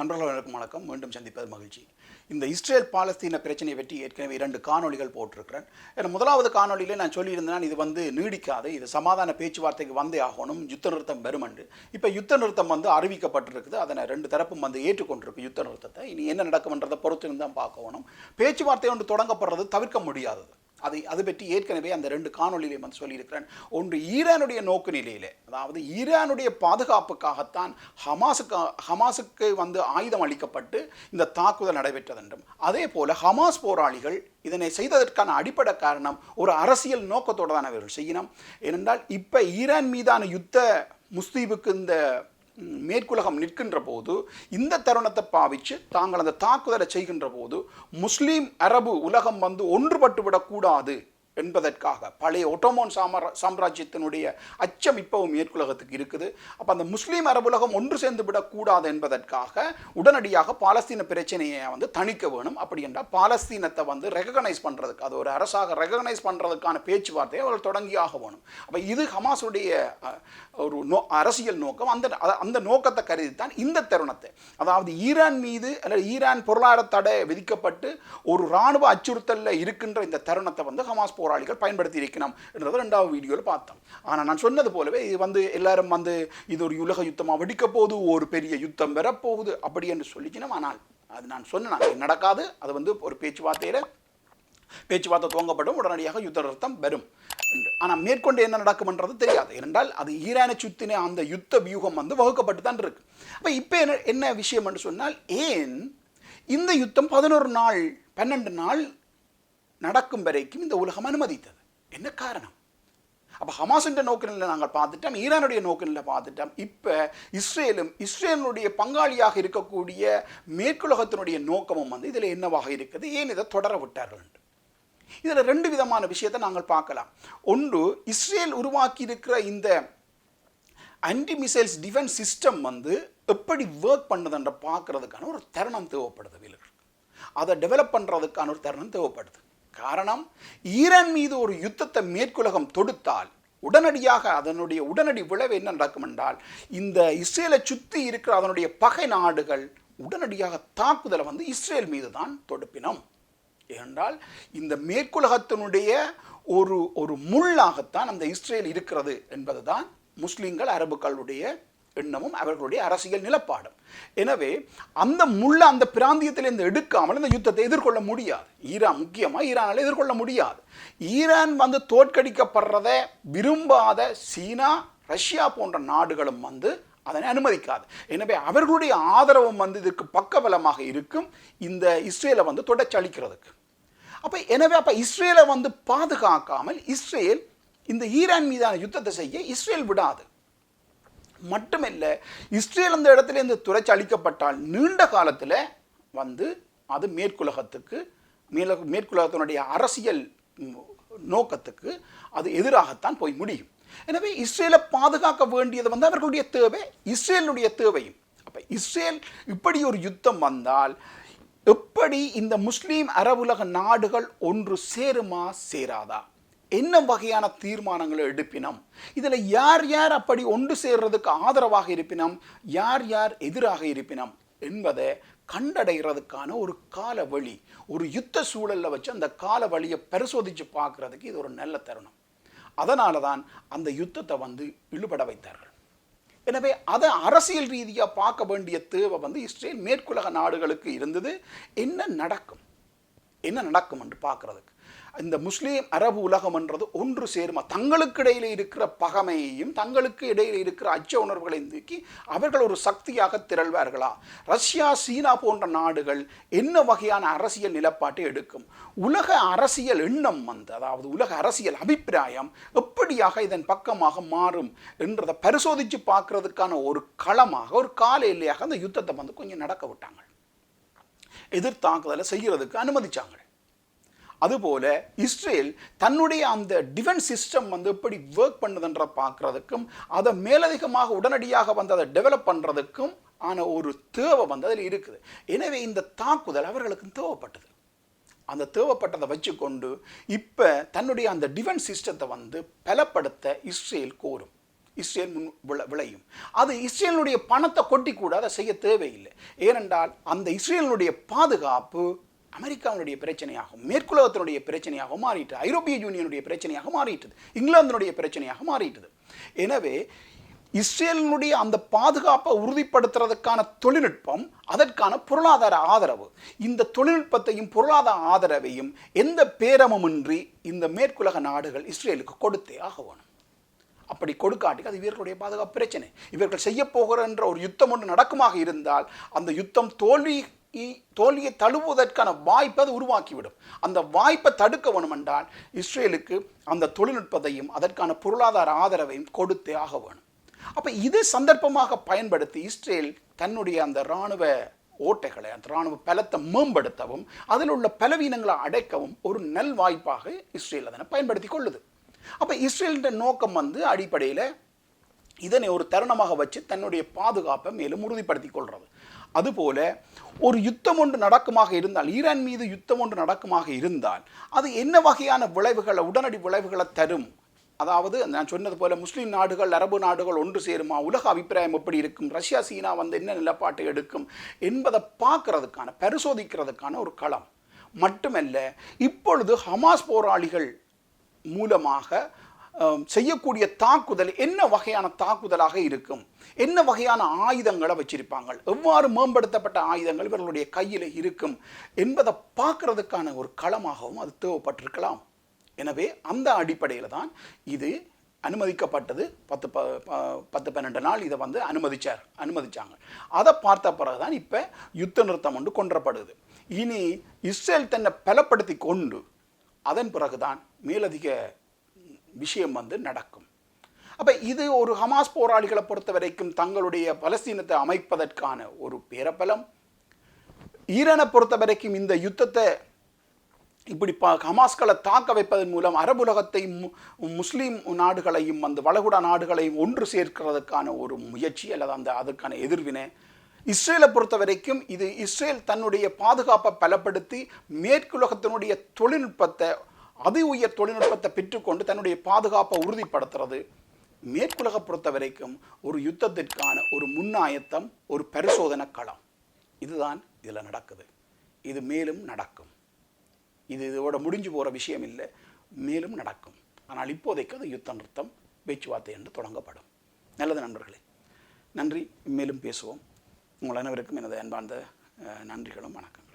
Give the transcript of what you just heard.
நண்பர்கள் வணக்கம். மீண்டும் சந்திப்பது மகிழ்ச்சி. இந்த இஸ்ரேல் பாலஸ்தீன பிரச்சனையை பற்றி ஏற்கனவே இரண்டு காணொளிகள் போட்டிருக்கிறேன். ஏன்னா முதலாவது காணொலியிலே நான் சொல்லியிருந்தேன் இது வந்து நீடிக்காது. இது சமாதான பேச்சுவார்த்தைக்கு வந்தே ஆகணும். யுத்த நிறுத்தம் பெருமண்டு இப்போ யுத்த நிறுத்தம் வந்து அறிவிக்கப்பட்டிருக்குது. அதனை ரெண்டு தரப்பும் வந்து ஏற்றுக்கொண்டிருக்கு யுத்த நிறுத்தத்தை. இனி என்ன நடக்கும்ன்றதை பொறுத்து தான் பார்க்கணும் பேச்சுவார்த்தை ஒன்று தொடங்கப்படுறது தவிர்க்க முடியாதது. அதை அது பற்றி ஏற்கனவே அந்த ரெண்டு காணொலியிலே வந்து சொல்லியிருக்கிறேன். ஒன்று ஈரானுடைய நோக்கு நிலையிலே அதாவது ஈரானுடைய பாதுகாப்புக்காகத்தான் ஹமாஸுக்கு ஹமாஸுக்கு வந்து ஆயுதம் அளிக்கப்பட்டு இந்த தாக்குதல் நடைபெற்றது என்றும் அதே போல ஹமாஸ் போராளிகள் இதனை செய்ததற்கான அடிப்படை காரணம் ஒரு அரசியல் நோக்கத்தோடு தான் அவர்கள் செய்யணும் ஏனென்றால் இப்போ ஈரான் மீதான யுத்த முஸ்தீபுக்கு இந்த மேற்குலகம் நிற்கின்ற போது இந்த தருணத்தை பாவிச்சு தாங்கள் அந்த தாக்குதலை செய்கின்ற போது முஸ்லீம் அரபு உலகம் வந்து ஒன்றுபட்டு விடக்கூடாது. என்பதற்காக பழைய ஒட்டோமோன் சாமர சாம்ராஜ்யத்தினுடைய அச்சம் இப்பவும் மேற்குலகத்துக்கு இருக்குது. அப்போ அந்த முஸ்லீம் அரபுலகம் ஒன்று சேர்ந்து விடக்கூடாது என்பதற்காக உடனடியாக பாலஸ்தீன பிரச்சனையை வந்து தணிக்க வேணும். அப்படி என்றால் பாலஸ்தீனத்தை வந்து ரெகனைஸ் பண்ணுறதுக்கு அது ஒரு அரசாக ரெகனைஸ் பண்ணுறதுக்கான பேச்சுவார்த்தையை அவர்கள் தொடங்கியாக வேணும். அப்போ இது ஹமாஸுடைய ஒரு நோ அரசியல் நோக்கம். அந்த அந்த நோக்கத்தை கருதித்தான் இந்த தருணத்தை. அதாவது ஈரான் மீது அல்லது ஈரான் பொருளாதார தடை விதிக்கப்பட்டு ஒரு இராணுவ அச்சுறுத்தலில் இருக்கின்ற இந்த தருணத்தை வந்து ஹமாஸ் போராளிகள் பயன்படுத்தி இருக்கணும் என்றதை ரெண்டாவது வீடியோவில் பார்த்தோம். ஆனால் நான் சொன்னது போலவே இது வந்து எல்லாரும் வந்து இது ஒரு உலக யுத்தமாக வெடிக்க போகுது ஒரு பெரிய யுத்தம் வரப்போகுது அப்படி என்று சொல்லிக்கணும் ஆனால் அது நான் சொன்னேன். அது நடக்காது. அது வந்து ஒரு பேச்சுவார்த்தையில் பேச்சுவார்த்தை துவங்கப்படும். உடனடியாக யுத்த நிறுத்தம் வரும். ஆனால் மேற்கொண்டு என்ன நடக்கும்ன்றது தெரியாது. ஏனென்றால் அது ஈரானை சுத்தின அந்த யுத்த வியூகம் வந்து வகுக்கப்பட்டு தான் இருக்கு. அப்போ இப்போ என்ன என்ன விஷயம் என்று சொன்னால் ஏன் இந்த யுத்தம் பதினோரு நாள் பன்னெண்டு நாள் நடக்கும் வரைக்கும் இந்த உலகம் அனுமதித்தது. என்ன காரணம்? அப்போ ஹமாஸுன்ற நோக்கில் நாங்கள் பார்த்துட்டோம் ஈரானுடைய நோக்கில் பார்த்துட்டோம். இப்போ இஸ்ரேலும் இஸ்ரேலுடைய பங்காளியாக இருக்கக்கூடிய மேற்குலகத்தினுடைய நோக்கமும் வந்து இதில் என்னவாக இருக்குது? ஏன் இதை தொடர விட்டார்கள் என்று. இதில் ரெண்டு விதமான விஷயத்தை நாங்கள் பார்க்கலாம். ஒன்று இஸ்ரேல் உருவாக்கி இருக்கிற இந்த ஆன்டி மிசைல்ஸ் டிஃபென்ஸ் சிஸ்டம் வந்து எப்படி ஒர்க் பண்ணுதுன்ற பார்க்கறதுக்கான ஒரு தருணம் தேவைப்படுது வீரர்கள். அதை டெவலப் பண்ணுறதுக்கான ஒரு தருணம் தேவைப்படுது. காரணம் ஈரான் மீது ஒரு யுத்தத்தை மேற்குலகம் தொடுத்தால் உடனடியாக அதனுடைய உடனடி விளைவு என்ன நடக்கும் என்றால் இந்த இஸ்ரேலை சுற்றி இருக்கிற அதனுடைய பகை நாடுகள் உடனடியாக தாக்குதலை வந்து இஸ்ரேல் மீது தான் தொடுப்பினம். ஏனென்றால் இந்த மேற்குலகத்தினுடைய ஒரு ஒரு முள்ளாகத்தான் அந்த இஸ்ரேல் இருக்கிறது என்பதுதான் முஸ்லீம்கள் அரபுக்களுடைய எண்ணமும் அவர்களுடைய அரசியல் நிலப்பாடும். எனவே அந்த முள்ள அந்த பிராந்தியத்திலிருந்து எடுக்காமல் இந்த யுத்தத்தை எதிர்கொள்ள முடியாது. ஈரான் முக்கியமாக ஈரானால் எதிர்கொள்ள முடியாது. ஈரான் வந்து தோற்கடிக்கப்படுறதை விரும்பாத சீனா ரஷ்யா போன்ற நாடுகளும் வந்து அதனை அனுமதிக்காது. எனவே அவர்களுடைய ஆதரவும் வந்து இதற்கு பக்கபலமாக இருக்கும். இந்த இஸ்ரேலை வந்து தொடர்ச்சி அளிக்கிறதுக்கு அப்போ எனவே அப்போ இஸ்ரேலை வந்து பாதுகாக்காமல் இஸ்ரேல் இந்த ஈரான் மீதான யுத்தத்தை செய்ய இஸ்ரேல் விடாது. மட்டுமில்லை இஸ்ரேல் அந்த இடத்துல இந்த துறைச்சி அளிக்கப்பட்டால் நீண்ட காலத்தில் வந்து அது மேற்குலகத்துக்கு மேல மேற்குலகத்தினுடைய அரசியல் நோக்கத்துக்கு அது எதிராகத்தான் போய் முடியும். எனவே இஸ்ரேலை பாதுகாக்க வேண்டியது வந்து அவர்களுடைய தேவை இஸ்ரேலுடைய தேவையும். அப்போ இஸ்ரேல் இப்படி ஒரு யுத்தம் வந்தால் எப்படி இந்த முஸ்லீம் அரபுலக நாடுகள் ஒன்று சேருமா சேராதா? என்ன வகையான தீர்மானங்களை எடுப்பினம்? இதில் யார் யார் அப்படி ஒன்று சேர்றதுக்கு ஆதரவாக இருப்பினம்? யார் யார் எதிராக இருப்பினம்? என்பதை கண்டடைகிறதுக்கான ஒரு கால வழி ஒரு யுத்த சூழலில் வச்சு அந்த கால வழியை பரிசோதித்து பார்க்குறதுக்கு இது ஒரு நல்ல தருணம். அதனால தான் அந்த யுத்தத்தை வந்து இழுபட வைத்தார்கள். எனவே அதை அரசியல் ரீதியாக பார்க்க வேண்டிய தேவை வந்து இஸ்ரேல் மேற்குலக நாடுகளுக்கு இருந்தது. என்ன நடக்கும்? என்ன நடக்கும் என்று பார்க்கறதுக்கு இந்த முஸ்லீம் அரபு உலகம் என்றது ஒன்று சேருமா. தங்களுக்கு இடையில இருக்கிற பகமையையும் தங்களுக்கு இடையில இருக்கிற அச்ச உணர்வுகளையும் தூக்கி அவர்கள் ஒரு சக்தியாக திரள்வார்களா? ரஷ்யா சீனா போன்ற நாடுகள் என்ன வகையான அரசியல் நிலப்பாட்டை எடுக்கும்? உலக அரசியல் எண்ணம் வந்து அதாவது உலக அரசியல் அபிப்பிராயம் எப்படியாக இதன் பக்கமாக மாறும் என்றதை பரிசோதித்து பார்க்கறதுக்கான ஒரு களமாக ஒரு கால எல்லையாக அந்த யுத்தத்தை வந்து கொஞ்சம் நடக்க விட்டாங்க. எதிர்த்தாக்குதலை செய்யறதுக்கு அனுமதிச்சாங்க. அதுபோல இஸ்ரேல் தன்னுடைய அந்த டிஃபென்ஸ் சிஸ்டம் வந்து எப்படி ஒர்க் பண்ணுதுன்ற பார்க்குறதுக்கும் அதை மேலதிகமாக உடனடியாக வந்து அதை டெவலப் பண்ணுறதுக்கும் ஆன ஒரு தேவை வந்து அதில் இருக்குது. எனவே இந்த தாக்குதல் அவர்களுக்கு தேவைப்பட்டது. அந்த தேவைப்பட்டதை வச்சுக்கொண்டு இப்போ தன்னுடைய அந்த டிஃபென்ஸ் சிஸ்டத்தை வந்து பலப்படுத்த இஸ்ரேல் கோரும். இஸ்ரேல் முன் விள விளையும். அது இஸ்ரேலுடைய பணத்தை கொட்டி கூட அதை செய்ய தேவையில்லை. ஏனென்றால் அந்த இஸ்ரேலினுடைய பாதுகாப்பு அமெரிக்காவினுடைய பிரச்சனையாகும் மேற்குலகத்தினுடைய பிரச்சனையாக மாறிட்டு ஐரோப்பிய யூனியனுடைய பிரச்சனையாக மாறிட்டது. இங்கிலாந்தினுடைய பிரச்சனையாக மாறிட்டது. எனவே இஸ்ரேலினுடைய அந்த பாதுகாப்பை உறுதிப்படுத்துறதுக்கான தொழில்நுட்பம் அதற்கான பொருளாதார ஆதரவு. இந்த தொழில்நுட்பத்தையும் பொருளாதார ஆதரவையும் எந்த பேரமுமின்றி இந்த மேற்குலக நாடுகள் இஸ்ரேலுக்கு கொடுத்தே ஆக வேணும் அப்படி கொடுக்காட்டி அது இவர்களுடைய பாதுகாப்பு பிரச்சனை. இவர்கள் செய்ய போகிற ஒரு யுத்தம் ஒன்று நடக்குமாக இருந்தால் அந்த யுத்தம் தோல்வி தோல்வியை தழுவுவதற்கான வாய்ப்பை அது உருவாக்கிவிடும். அந்த வாய்ப்பை தடுக்க வேணும் என்றால் இஸ்ரேலுக்கு அந்த தொழில்நுட்பத்தையும் அதற்கான பொருளாதார ஆதரவையும் கொடுத்தே ஆக வேணும். அப்போ இது சந்தர்ப்பமாக பயன்படுத்தி இஸ்ரேல் தன்னுடைய அந்த இராணுவ ஓட்டைகளை அந்த இராணுவ பலத்தை மேம்படுத்தவும் அதில் உள்ள பலவீனங்களை அடைக்கவும் ஒரு நல் வாய்ப்பாக இஸ்ரேல் அதனை பயன்படுத்தி கொள்ளுது. அப்போ இஸ்ரேலின் நோக்கம் வந்து அடிப்படையில் இதனை ஒரு தருணமாக வச்சு தன்னுடைய பாதுகாப்பை மேலும் உறுதிப்படுத்திக் கொள்கிறது அதுபோல ஒரு யுத்தம் ஒன்று நடக்குமாக இருந்தால் ஈரான் மீது யுத்தம் ஒன்று நடக்குமாக இருந்தால் அது என்ன வகையான விளைவுகளை உடனடி விளைவுகளை தரும்? அதாவது நான் சொன்னது போல முஸ்லீம் நாடுகள் அரபு நாடுகள் ஒன்று சேருமா? உலக அபிப்பிராயம் எப்படி இருக்கும்? ரஷ்யா சீனா வந்து என்ன நிலப்பாட்டை எடுக்கும்? என்பதை பார்க்கறதுக்கான பரிசோதிக்கிறதுக்கான ஒரு களம். மட்டுமல்ல இப்பொழுது ஹமாஸ் போராளிகள் மூலமாக செய்யக்கூடிய தாக்குதல் என்ன வகையான தாக்குதலாக இருக்கும்? என்ன வகையான ஆயுதங்களை வச்சிருப்பாங்க எவ்வாறு மேம்படுத்தப்பட்ட ஆயுதங்கள் இவர்களுடைய கையில் இருக்கும் என்பதை பார்க்கறதுக்கான ஒரு களமாகவும் அது தேவைப்பட்டிருக்கலாம். எனவே அந்த அடிப்படையில் தான் இது அனுமதிக்கப்பட்டது. பத்து ப பத்து பன்னெண்டு நாள் இதை வந்து அனுமதிச்சார் அனுமதிச்சாங்க. அதை பார்த்த பிறகு தான் இப்போ யுத்த நிறுத்தம் ஒன்று கொன்றப்படுது. இனி இஸ்ரேல் தன்னை பலப்படுத்தி கொண்டு அதன் பிறகுதான் மேலதிக விஷயம் வந்து நடக்கும். அப்போ இது ஒரு ஹமாஸ் போராளிகளை பொறுத்த வரைக்கும் தங்களுடைய பலஸ்தீனத்தை அமைப்பதற்கான ஒரு பேரபலம். ஈரனை பொறுத்த வரைக்கும் இந்த யுத்தத்தை இப்படி ப ஹமாஸ்களை தாக்க வைப்பதன் மூலம் அரபுலகத்தையும் முஸ்லீம் நாடுகளையும் அந்த வளகுடா நாடுகளையும் ஒன்று சேர்க்கிறதுக்கான ஒரு முயற்சி அல்லது அந்த அதற்கான எதிர்வினை. இஸ்ரேலை பொறுத்த வரைக்கும் இது இஸ்ரேல் தன்னுடைய பாதுகாப்பை பலப்படுத்தி மேற்குலகத்தினுடைய தொழில்நுட்பத்தை அதி உயர் தொழில்நுட்பத்தை பெற்றுக்கொண்டு தன்னுடைய பாதுகாப்பை உறுதிப்படுத்துறது. மேற்குலக பொறுத்த வரைக்கும் ஒரு யுத்தத்திற்கான ஒரு முன்னாயத்தம் ஒரு பரிசோதனை களம். இதுதான் இதில் நடக்குது. இது மேலும் நடக்கும். இது இதோட முடிஞ்சு போகிற விஷயம் இல்லை. மேலும் நடக்கும். ஆனால் இப்போதைக்கு அது யுத்த நிறுத்தம் பேச்சுவார்த்தை என்று தொடங்கப்படும். நல்லது நண்பர்களே. நன்றி. மேலும் பேசுவோம். உங்கள் அனைவருக்கும் எனது அன்பார்ந்த நன்றிகளும் வணக்கம்